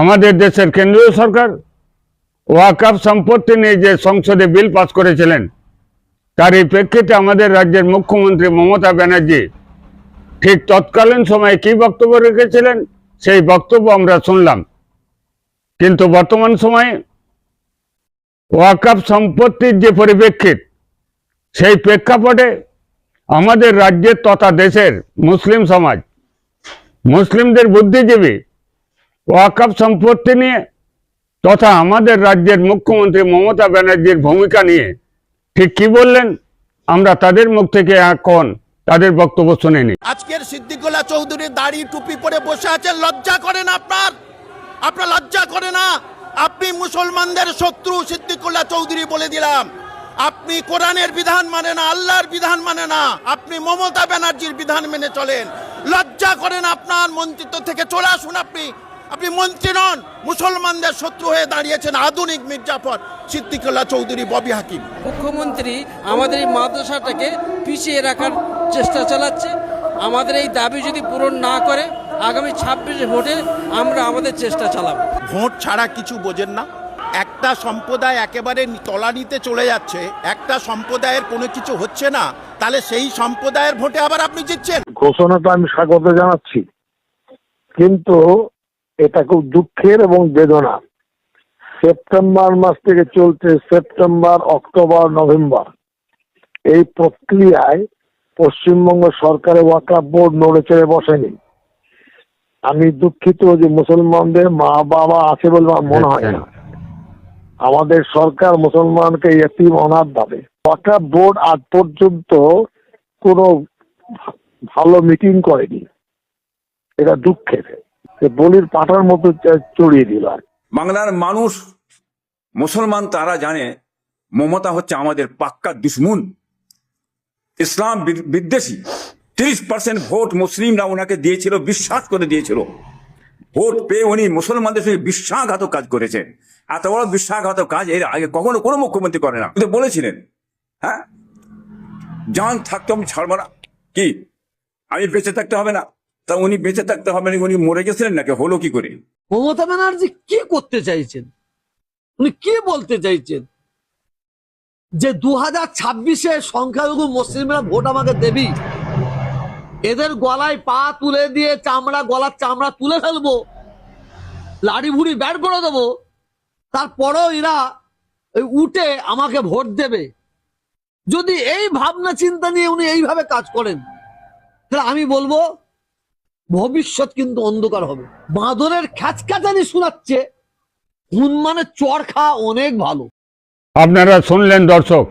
আমাদের দেশের কেন্দ্রীয় সরকার ওয়াকাফ সম্পত্তি নিয়ে যে সংসদে বিল পাস করেছিলেন, তার এই প্রেক্ষিতে আমাদের রাজ্যের মুখ্যমন্ত্রী মমতা ব্যানার্জি ঠিক তৎকালীন সময়ে কি বক্তব্য রেখেছিলেন, সেই বক্তব্য আমরা শুনলাম। কিন্তু বর্তমান সময়ে ওয়াকাফ সম্পত্তির যে পরিপ্রেক্ষিত, সেই প্রেক্ষাপটে আমাদের রাজ্যের তথা দেশের মুসলিম সমাজ, মুসলিমদের বুদ্ধিজীবী ওয়াকাফ সম্পত্তি নিয়ে তথা আমাদের রাজ্যের মুখ্যমন্ত্রী মমতা ব্যানার্জির ভূমিকা নিয়ে। ঠিক কি বললেন? আমরা তাদের মুখ থেকে এখন তাদের বক্তব্য শুনে নিই। আজকের সিদ্দিকুল্লাহ চৌধুরী দাড়ি টুপি পরে বসে আছেন লজ্জা করে না আপনার? আপনার লজ্জা করে না? আপনি মুসলমানদের শত্রু, সিদ্দিকুল্লাহ চৌধুরী বলে দিলাম। আপনি কোরআনের বিধান মানে না, আল্লাহর বিধান মানে না। আপনি মমতা ব্যানার্জির বিধান মেনে চলেন। লজ্জা করেন আপনার মন্ত্রিত্ব থেকে চলে আসুন আপনি। আপনি মন্ত্রী নন মুসলমানদের শত্রু হয়ে দাঁড়িয়েছেন আধুনিক মির্জাফর সিদ্দিকুল্লাহ চৌধুরী ববি হাকিম। মুখ্যমন্ত্রী আমাদের এই মাদ্রাসাটাকে পিছিয়ে রাখার চেষ্টা চালাচ্ছে। আমাদের এই দাবি যদি পূরণ না করে আগামী ছাব্বিশে ভোটে আমরা আমাদের চেষ্টা চালাবো। ভোট ছাড়া কিছু বোঝেন না। একটা সম্প্রদায় একেবারে তলানিতে চলে যাচ্ছে একটা সম্প্রদায়ের কোনো কিছু হচ্ছে না তাহলে সেই সম্প্রদায়ের ভোটে আবার আপনি জিতছেন। ঘোষণা তো আমি স্বাগত জানাচ্ছি। কিন্তু এটা খুব দুঃখের এবং বেদনা সেপ্টেম্বর মাস থেকে চলছে সেপ্টেম্বর, অক্টোবর, নভেম্বর। এই প্রক্রিয়ায় পশ্চিমবঙ্গ সরকারের ওয়াকাফ বোর্ড নড়ে চড়ে বসেনি। আমি দুঃখিত যে মুসলমানদের মা বাবা আছে বলে আমার মনে হয় না। আমাদের সরকার মুসলমানকে এতিম অনাথ ভাবে। ওয়াকাফ বোর্ড আজ পর্যন্ত কোনো ভালো মিটিং করেনি। এটা দুঃখের। বলির পাটার মতো চড়িয়ে দিল আর। বাংলার মানুষ, মুসলমান তারা জানে, মমতা হচ্ছে আমাদের পাক্কা দুশ্মন। ইসলাম বিদ্বেষী। তিরিশ পার্সেন্ট ভোট মুসলিমরা ওনাকে দিয়েছিল, বিশ্বাস করে দিয়েছিল। ভোট পেয়ে উনি মুসলমানদের সঙ্গে বিশ্বাসঘাতক কাজ করেছেন। এত বড় বিশ্বাসঘাতক কাজ, এর আগে কখনো কোনো মুখ্যমন্ত্রী করে না। কিন্তু বলেছিলেন হ্যাঁ? জান থাকতো আমি ছাড়বো না। কি? আমি বেঁচে থাকতে হবে না। তা উনি বেঁচে থাকতে হবে না উনি মরে গেছিলেন নাকি? হলো কি করে? মমতা ব্যানার্জি কি করতে চাইছেন? উনি কি বলতে চাইছেন? যে দু হাজার ছাব্বিশে সংখ্যালঘু মুসলিমরা ভোট আমাকে দেবি, এদের গলায় পা তুলে দিয়ে চামড়া, গলার চামড়া তুলে ফেলব, লাড়ি ভুড়ি ব্যাট করে দেবো, তারপরেও এরা উঠে আমাকে ভোট দেবে। যদি এই ভাবনা চিন্তা নিয়ে উনি এইভাবে কাজ করেন, তাহলে আমি বলব ভবিষ্যৎ কিন্তু অন্ধকার হবে। বাঁদরের খ্যাচখ্যাচানি শোনাচ্ছে। হনুমানের চর খাওয়া অনেক ভালো। আপনারা শুনলেন দর্শক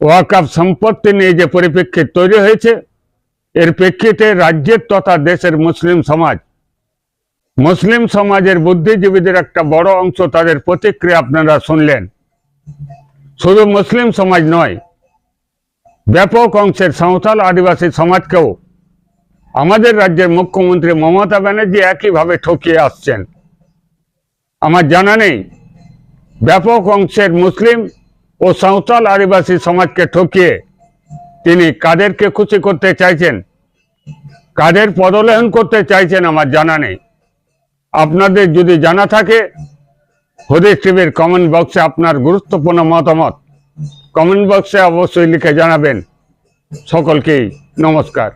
ওয়াকাফ সম্পত্তি নিয়ে যে পরিপ্রেক্ষিত তৈরি হয়েছে, এর প্রেক্ষিতে রাজ্যের তথা দেশের মুসলিম সমাজ। মুসলিম সমাজের বুদ্ধিজীবীদের একটা বড় অংশ তাদের প্রতিক্রিয়া আপনারা শুনলেন। শুধু মুসলিম সমাজ নয়, ব্যাপক অংশের সাঁওতাল আদিবাসী সমাজকেও আমাদের রাজ্যের মুখ্যমন্ত্রী মমতা ব্যানার্জি একইভাবে ঠকিয়ে আসছেন। আমার জানা নেই, ব্যাপক অংশের মুসলিম ও সাঁওতাল আদিবাসী সমাজকে ঠকিয়ে তিনি কাদেরকে খুশি করতে চাইছেন? কাদের পদলেহন করতে চাইছেন আমার জানা নেই। আপনাদের যদি জানা থাকে, হদিস টিভির কমেন্ট বক্সে আপনার গুরুত্বপূর্ণ মতামত কমেন্ট বক্সে অবশ্যই লিখে জানাবেন। সকলকেই নমস্কার।